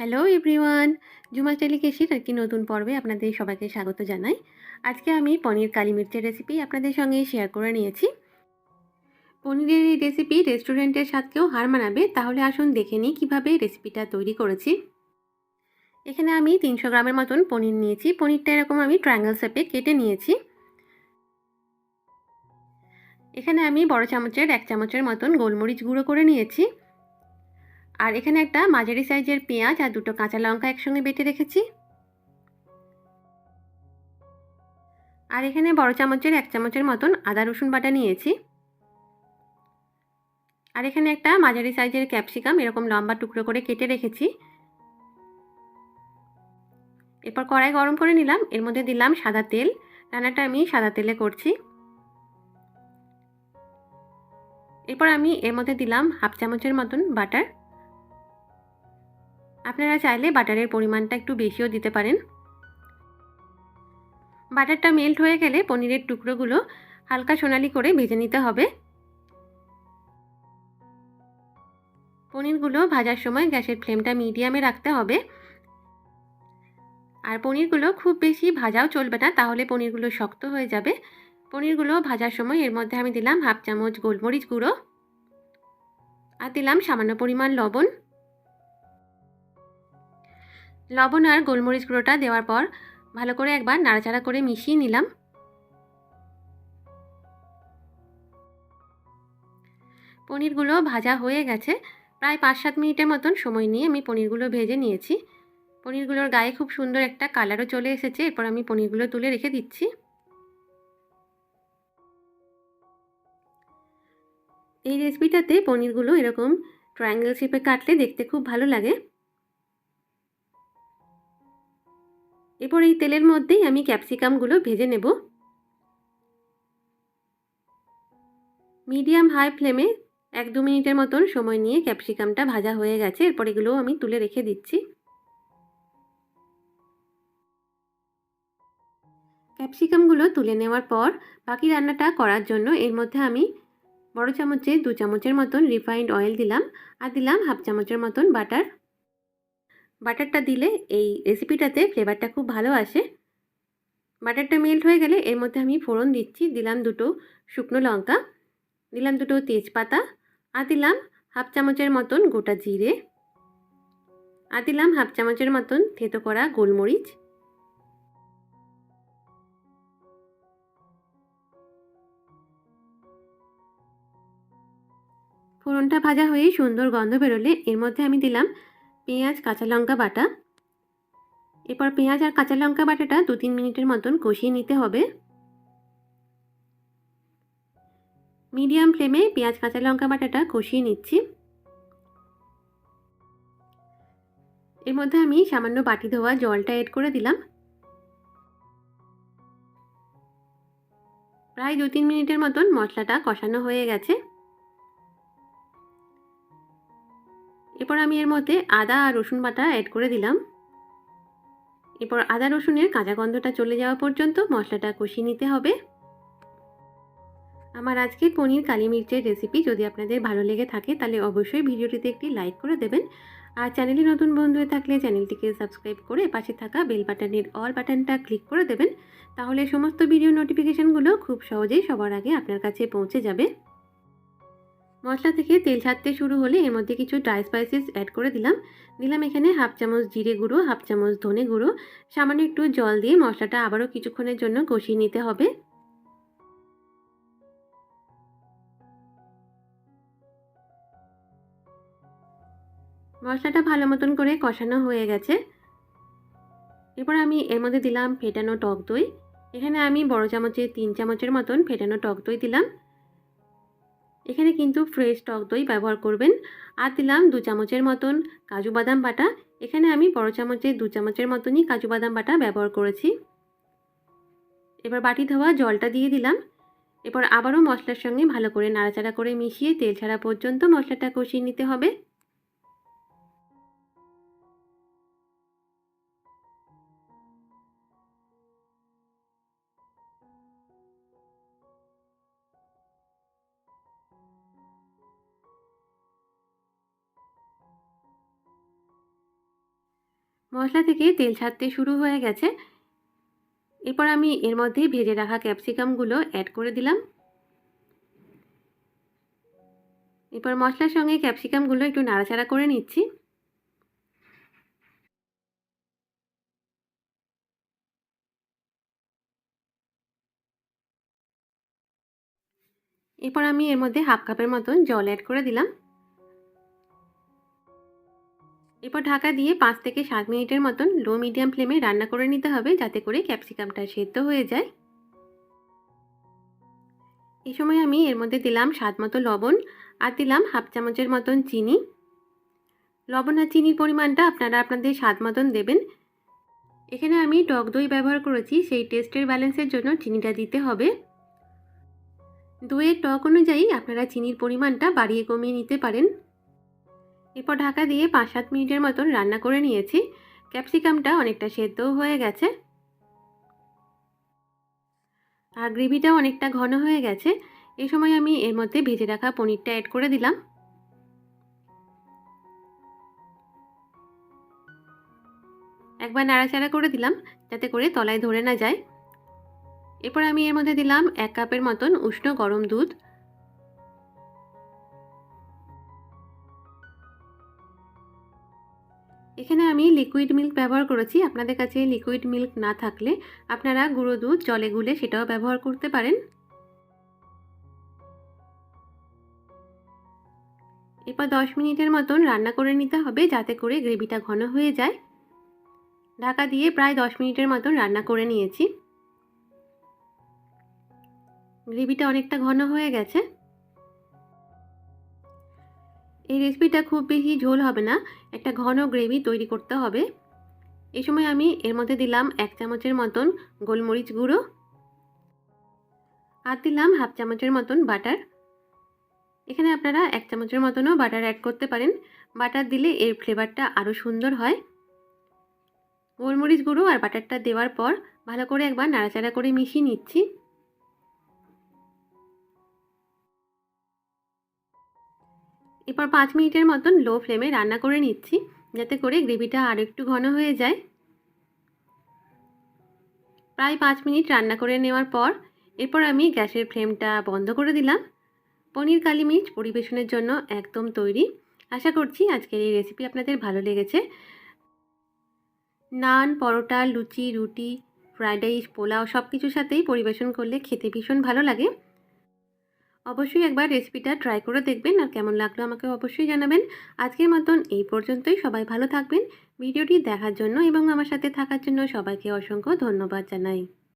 Hello everyone জুমা টেলিকেশির একটি নতুন পর্বে আপনাদের সবাইকে স্বাগত জানাই। আজকে আমি পনির কালি মির্চের রেসিপি আপনাদের সঙ্গে শেয়ার করে নিয়েছি। পনিরের এই রেসিপি রেস্টুরেন্টের স্বাদকেও হার মানাবে, তাহলে আসুন দেখে নিই কীভাবে রেসিপিটা তৈরি করেছি। এখানে আমি তিনশো গ্রামের মতন পনির নিয়েছি, পনিরটা এরকম আমি ট্রায়াঙ্গেল শেপে কেটে নিয়েছি। এখানে আমি বড় চামচের এক চামচের মতন গোলমরিচ গুঁড়ো করে নিয়েছি। আর এখানে একটা মাঝারি সাইজের পেঁয়াজ আর দুটো কাঁচা লঙ্কা একসঙ্গে বেটে রেখেছি। আর এখানে বড় চামচের এক চামচের মতন আদা, রসুন বাটা নিয়েছি। আর এখানে একটা মাঝারি সাইজের ক্যাপসিকাম, এরকম লম্বা টুকরো করে কেটে রেখেছি। এরপর কড়াই গরম করে নিলাম, এর মধ্যে দিলাম সাদা তেল। রান্নাটা আমি সাদা তেলে করছি। এরপর আমি এর মধ্যে দিলাম হাফ চামচের মতন বাটার। আপনারা চাইলে বাটারের পরিমাণটা একটু বেশিও দিতে পারেন। বাটারটা মেল্ট হয়ে গেলে পনিরের টুকরোগুলো হালকা সোনালি করে ভেজে নিতে হবে। পনিরগুলো ভাজার সময় গ্যাসের ফ্লেমটা মিডিয়ামে রাখতে হবে। আর পনিরগুলো খুব বেশি ভাজাও চলবে না, তাহলে পনিরগুলো শক্ত হয়ে যাবে। পনিরগুলো ভাজার সময় এর মধ্যে আমি দিলাম হাফ চামচ গোলমরিচ গুঁড়ো। আর দিলাম সামান্য পরিমাণ লবণ। লবণ আর গোলমরিচ গুঁড়োটা দেওয়ার পর ভালো করে একবার নাড়াচাড়া করে মিশিয়ে নিলাম। পনিরগুলো ভাজা হয়ে গেছে। প্রায় পাঁচ সাত মিনিটের মতন সময় নিয়ে আমি পনিরগুলো ভেজে নিয়েছি। পনিরগুলোর গায়ে খুব সুন্দর একটা কালারও চলে এসেছে। এরপর আমি পনিরগুলো তুলে রেখে দিচ্ছি। এই রেসিপিটাতে পনিরগুলো এরকম ট্রায়াঙ্গেল শেপে কাটলে দেখতে খুব ভালো লাগে। এরপর এই তেলের মধ্যেই আমি ক্যাপসিকামগুলো ভেজে নেব। মিডিয়াম হাই ফ্লেমে এক দু মিনিটের মতন সময় নিয়ে ক্যাপসিকামটা ভাজা হয়ে গেছে। এরপর এগুলো আমি তুলে রেখে দিচ্ছি। ক্যাপসিকামগুলো তুলে নেওয়ার পর বাকি রান্নাটা করার জন্য এর মধ্যে আমি বড় চামচে দু চামচের মতন রিফাইন্ড অয়েল দিলাম। আর দিলাম হাফ চামচের মতন বাটার। বাটারটা দিলে এই রেসিপিটাতে ফ্লেভারটা খুব ভালো আসে। বাটারটা মেল্ট হয়ে গেলে এর মধ্যে আমি ফোড়ন দিচ্ছি। দিলাম দুটো শুকনো লঙ্কা, দিলাম দুটো তেজপাতা, আর দিলাম হাফ চামচের মতন গোটা জিরে, আর দিলাম হাফ চামচের মতন থেতো করা গোলমরিচ। ফোড়নটা ভাজা হয়ে সুন্দর গন্ধ বেরোলে এর মধ্যে আমি দিলাম পেঁয়াজ, কাঁচা লঙ্কা বাটা। এরপর পেঁয়াজ আর কাঁচা লঙ্কা বাটাটা দু তিন মিনিটের মতন কষিয়ে নিতে হবে। মিডিয়াম ফ্লেমে পেঁয়াজ, কাঁচা লঙ্কা বাটাটা কষিয়ে নিচ্ছি। এর মধ্যে আমি সামান্য বাটি ধোয়া জলটা এড করে দিলাম। প্রায় দু তিন মিনিটের মতন মশলাটা কষানো হয়ে গেছে। এরপর আমি এর মধ্যে আদা আর রসুন বাটা অ্যাড করে দিলাম। এরপর আদা, রসুনের কাঁচা গন্ধটা চলে যাওয়া পর্যন্ত মশলাটা কষিয়ে নিতে হবে। আমার আজকের পনির কালি মির্চের রেসিপি যদি আপনাদের ভালো লেগে থাকে, তাহলে অবশ্যই ভিডিওটিতে একটি লাইক করে দেবেন। আর চ্যানেলে নতুন বন্ধু হয়ে থাকলে চ্যানেলটিকে সাবস্ক্রাইব করে পাশে থাকা বেল বাটনের অল বাটনটা ক্লিক করে দেবেন। তাহলে সমস্ত ভিডিও নোটিফিকেশানগুলো খুব সহজেই সবার আগে আপনার কাছে পৌঁছে যাবে। মশলা থেকে তেল ছাড়তে শুরু হলে এর মধ্যে কিছু ড্রাই স্পাইসেস অ্যাড করে দিলাম। দিলাম এখানে হাফ চামচ জিরে গুঁড়ো হাফ চামচ ধনে গুঁড়ো। সামান্য একটু জল দিয়ে মশলাটা আবারও কিছুক্ষণের জন্য কষিয়ে নিতে হবে। মশলাটা ভালো মতন করে কষানো হয়ে গেছে। এরপর আমি এর মধ্যে দিলাম ফেটানো টক দই। এখানে আমি বড় চামচে তিন চামচের মতন ফেটানো টক দই দিলাম। এখানে কিন্তু ফ্রেশ টক দই ব্যবহার করবেন। আর দিলাম দু চামচের মতন কাজু বাদাম বাটা। এখানে আমি বড় চামচে দু চামচের মতনই কাজু বাদাম বাটা ব্যবহার করেছি। এবার বাটি ধোয়া জলটা দিয়ে দিলাম। এরপর আবারও মশলার সঙ্গে ভালো করে নাড়াচাড়া করে মিশিয়ে তেল ছাড়া পর্যন্ত মশলাটা কষিয়ে নিতে হবে। মশলা থেকে তেল ছাড়তে শুরু হয়ে গেছে। এরপর আমি এর মধ্যে ভেজে রাখা ক্যাপসিকামগুলো অ্যাড করে দিলাম। এরপর মশলার সঙ্গে ক্যাপসিকামগুলো একটু নাড়াচাড়া করে নিচ্ছি। এরপর আমি এর মধ্যে হাফ কাপের মতন জল অ্যাড করে দিলাম। এরপর ঢাকা দিয়ে পাঁচ থেকে সাত মিনিটের মতন লো মিডিয়াম ফ্লেমে রান্না করে নিতে হবে যাতে করে ক্যাপসিকামটা সেদ্ধ হয়ে যায়। এই সময় আমি এর মধ্যে দিলাম স্বাদ মতো লবণ আর দিলাম হাফ চামচের মতন চিনি। লবণ আর চিনির পরিমাণটা আপনারা আপনাদের স্বাদ মতন দেবেন। এখানে আমি টক দই ব্যবহার করেছি, সেই টেস্টের ব্যালেন্সের জন্য চিনিটা দিতে হবে। দইয়ের টক অনুযায়ী আপনারা চিনির পরিমাণটা বাড়িয়ে কমিয়ে নিতে পারেন। এরপর ঢাকা দিয়ে পাঁচ সাত মিনিটের মতন রান্না করে নিয়েছি। ক্যাপসিকামটা অনেকটা সেদ্ধও হয়ে গেছে। আর গ্রেভিটাও অনেকটা ঘন হয়ে গেছে। এই সময় আমি এর মধ্যে ভেজে রাখা পনিরটা অ্যাড করে দিলাম। একবার নাড়াচাড়া করে দিলাম, যাতে করে তলায় ধরে না যায়। এরপর আমি এর মধ্যে দিলাম এক কাপের মতন উষ্ণ গরম দুধ। এখানে আমি লিকুইড মিল্ক ব্যবহার করেছি। আপনাদের কাছে লিকুইড মিল্ক না থাকলে আপনারা গুঁড়ো দুধ, জলে গুলে সেটাও ব্যবহার করতে পারেন। এরপর দশ মিনিটের মতন রান্না করে নিতে হবে যাতে করে গ্রেভিটা ঘন হয়ে যায়। ঢাকা দিয়ে প্রায় দশ মিনিটের মতন রান্না করে নিয়েছি। গ্রেভিটা অনেকটা ঘন হয়ে গেছে। এই রেসিপিটা খুব বেশি ঝোল হবে না, একটা ঘন গ্রেভি তৈরি করতে হবে। এই সময় আমি এর মধ্যে দিলাম এক চামচের মতন গোলমরিচ গুঁড়ো আর দিলাম হাফ চামচের মতন বাটার। এখানে আপনারা এক চামচের মতনও বাটার অ্যাড করতে পারেন। বাটার দিলে এর ফ্লেভারটা আরও সুন্দর হয়। গোলমরিচ গুঁড়ো আর বাটারটা দেওয়ার পর ভালো করে একবার নাড়াচাড়া করে মিশিয়ে নিচ্ছি। এরপর পাঁচ মিনিটের মতন লো ফ্লেমে রান্না করে নিচ্ছি, যাতে করে গ্রেভিটা আর একটু ঘন হয়ে যায়। প্রায় পাঁচ মিনিট রান্না করে নেওয়ার পর, এরপর আমি গ্যাসের ফ্লেমটা বন্ধ করে দিলাম। পনির কালি মির্চ পরিবেশনের জন্য একদম তৈরি। আশা করছি আজকের এই রেসিপি আপনাদের ভালো লেগেছে। নান, পরোটা, লুচি, রুটি, ফ্রাইড রাইস, পোলাও সব কিছুর সাথেই পরিবেশন করলে খেতে ভীষণ ভালো লাগে। অবশ্যই একবার রেসিপিটা ট্রাই করে দেখবেন আর কেমন লাগল আমাকে অবশ্যই জানাবেন। আজকের মতন এই পর্যন্তই, সবাই ভালো থাকবেন। ভিডিওটি দেখার জন্য এবং আমার সাথে থাকার জন্য সবাইকে অসংখ্য ধন্যবাদ জানাই।